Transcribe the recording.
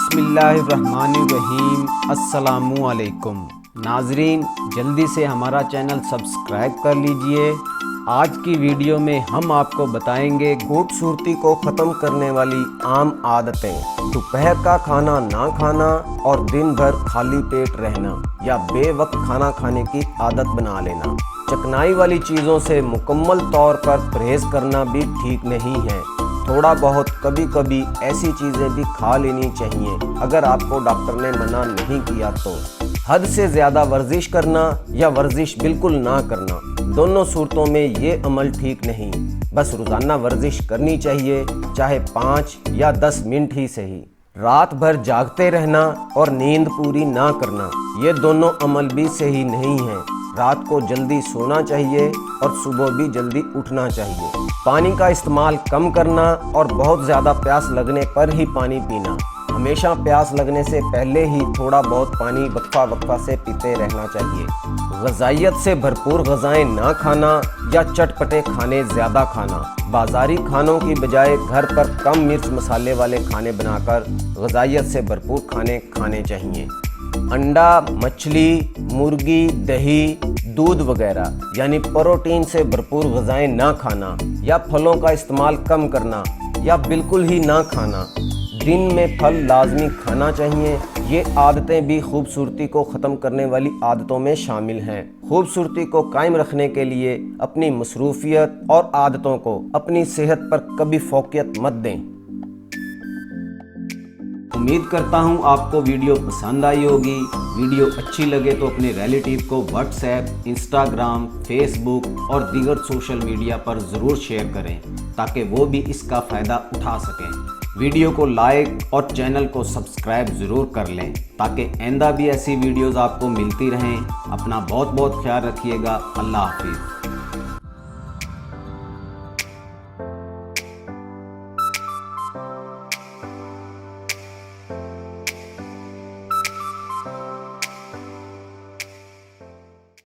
बिस्मिल्लाहिर्रहमानिर्रहीम। अस्सलामुअलैकुम। नाजरीन, जल्दी से हमारा चैनल सब्सक्राइब कर लीजिए। आज की वीडियो में हम आपको बताएँगे खूबसूरती को ख़त्म करने वाली आम आदतें। दोपहर का खाना ना खाना और दिन भर खाली पेट रहना या बेवक्त खाना खाने की आदत बना लेना। चकनाई वाली चीज़ों से मुकम्मल तौर पर परहेज करना भी ठीक नहीं है। थोड़ा बहुत कभी कभी ऐसी चीज़ें भी खा लेनी चाहिए। अगर आपको डॉक्टर ने मना नहीं किया तो। हद से ज़्यादा वर्जिश करना या वर्जिश बिल्कुल ना करना। दोनों सूरतों में ये अमल ठीक नहीं। बस रोज़ाना वर्जिश करनी चाहिए, चाहे पाँच या दस मिनट ही सही। रात भर जागते रहना और नींद पूरी ना करना, ये दोनों अमल भी सही नहीं है। रात को जल्दी सोना चाहिए और सुबह भी जल्दी उठना चाहिए। पानी का इस्तेमाल कम करना और बहुत ज़्यादा प्यास लगने पर ही पानी पीना। हमेशा प्यास लगने से पहले ही थोड़ा बहुत पानी वक्फा वक्फा से पीते रहना चाहिए। गजाइत से भरपूर गजाएँ ना खाना या चटपटे खाने ज़्यादा खाना। बाज़ारी खानों की बजाय घर पर कम मिर्च मसाले वाले खाने बनाकर गजाइत से भरपूर खाने खाने चाहिए। अंडा, मछली, मुर्गी, दही, दूध वगैरह, यानी प्रोटीन से भरपूर गजाएँ ना खाना या फलों का इस्तेमाल कम करना या बिल्कुल ही ना खाना दिन में फल लाजमी खाना चाहिए। ये आदतें भी खूबसूरती को ख़त्म करने वाली आदतों में शामिल हैं। खूबसूरती को कायम रखने के लिए अपनी मसरूफियत और आदतों को अपनी सेहत पर कभी फोकियत मत दें। उम्मीद करता हूँ आपको वीडियो पसंद आई होगी। वीडियो अच्छी लगे तो अपने रिलेटिव को व्हाट्सएप इंस्टाग्राम फेसबुक और दीगर सोशल मीडिया पर ज़रूर शेयर करें, ताकि वो भी इसका फ़ायदा उठा सकें। वीडियो को लाइक और चैनल को सब्सक्राइब ज़रूर कर लें ताकि आइंदा भी ऐसी वीडियोस आपको मिलती रहें। अपना बहुत बहुत ख्याल रखिएगा। अल्लाह हाफिज़।